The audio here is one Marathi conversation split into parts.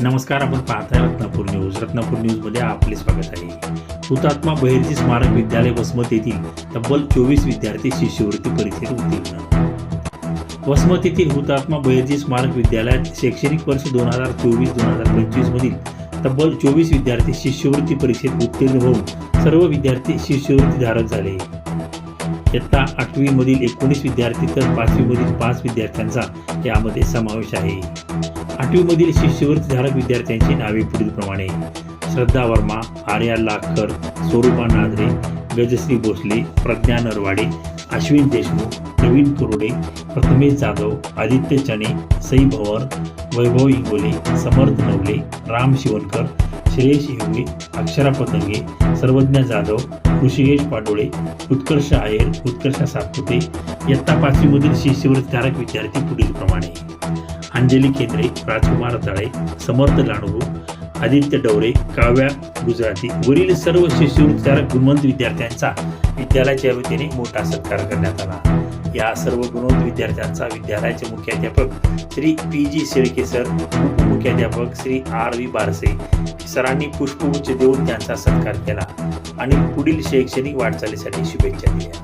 नमस्कार आपण पाहताय रत्नापूर न्यूज. रत्नापूर न्यूजमध्ये आपले स्वागत आहे. हुतात्मा बहिर्जी स्मारक विद्यालय वसमत येथील तब्बल चोवीस विद्यार्थी शिष्यवृत्ती परीक्षेत उत्तीर्ण. वसमत येथील हुतात्मा बहिर्जी स्मारक विद्यालयात शैक्षणिक वर्ष दोन हजार चोवीस दोन हजार पंचवीस मधील तब्बल चोवीस विद्यार्थी शिष्यवृत्ती परीक्षेत उत्तीर्ण होऊन सर्व विद्यार्थी शिष्यवृत्ती धारक झाले. इयत्ता आठवीमधील एकोणीस विद्यार्थी तर पाचवीमधील पाच विद्यार्थ्यांचा यामध्ये समावेश आहे. आठवीमधील शिष्यवृत्तीधारक विद्यार्थ्यांची नावे पुढीलप्रमाणे. श्रद्धा वर्मा आर्या लाखकर स्वरूपा नादरे गजश्री भोसले प्रज्ञा नरवाडे अश्विन देशमुख नवीन कुरुडे प्रथमेश जाधव आदित्य चने सई भवर वैभव इंगोले समर्थ नवले राम शिवणकर श्रेयश हिवगे अक्षरा पतंगे सर्वज्ञ जाधव ऋषिकेश पाडोळे उत्कर्ष आयर उत्कर्ष सातपुते इयत्ता पाचवीमधील शिष्यवृत्तीधारक विद्यार्थी पुढीलप्रमाणे. अंजली केंद्रे राजकुमार तळे समर्थ लांडगू आदित्य डवरे काव्या गुजराती वरील सर्व शिष्यवृत्तीधारक गुणवंत विद्यार्थ्यांचा विद्यालयाच्या वतीने मोठा सत्कार करण्यात आला. या सर्व गुणवंत विद्यार्थ्यांचा विद्यालयाचे मुख्याध्यापक Shri P G Shelke sir उपमुख्याध्यापक Shri R V Barse सरांनी पुष्पगुच्छ देऊन त्यांचा सत्कार केला आणि पुढील शैक्षणिक वाटचालीसाठी शुभेच्छा दिल्या.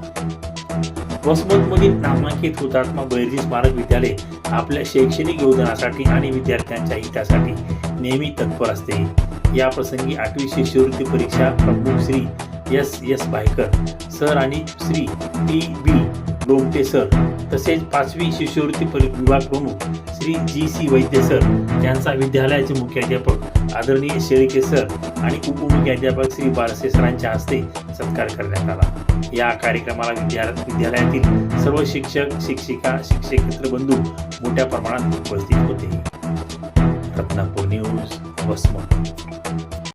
वसमतमधील नामांकित हुतात्मा बैरजी स्मारक विद्यालय आपल्या शैक्षणिक योजनासाठी आणि विद्यार्थ्यांच्या हितासाठी नेहमी तत्पर असते. या प्रसंगी आठवी शिष्यवृत्ती परीक्षा प्रमुख Shri S. S. Bhaykar sir आणि Shri T. B. Gomte sir तसेच पाचवी शिष्यवृत्ती परि विभाग प्रमुख Shri G C Vaidya sir यांचा विद्यालयाचे मुख्याध्यापक आदरणीय शेळके सर आणि उपमुख्याध्यापक श्री बारसे सरांच्या हस्ते सत्कार करण्यात आला. या कार्यक्रमाला विद्या विद्यालयातील सर्व शिक्षक शिक्षिका शिक्षकेतर बंधू मोठ्या प्रमाणात उपस्थित होते. रत्नापूर न्यूज वसमत.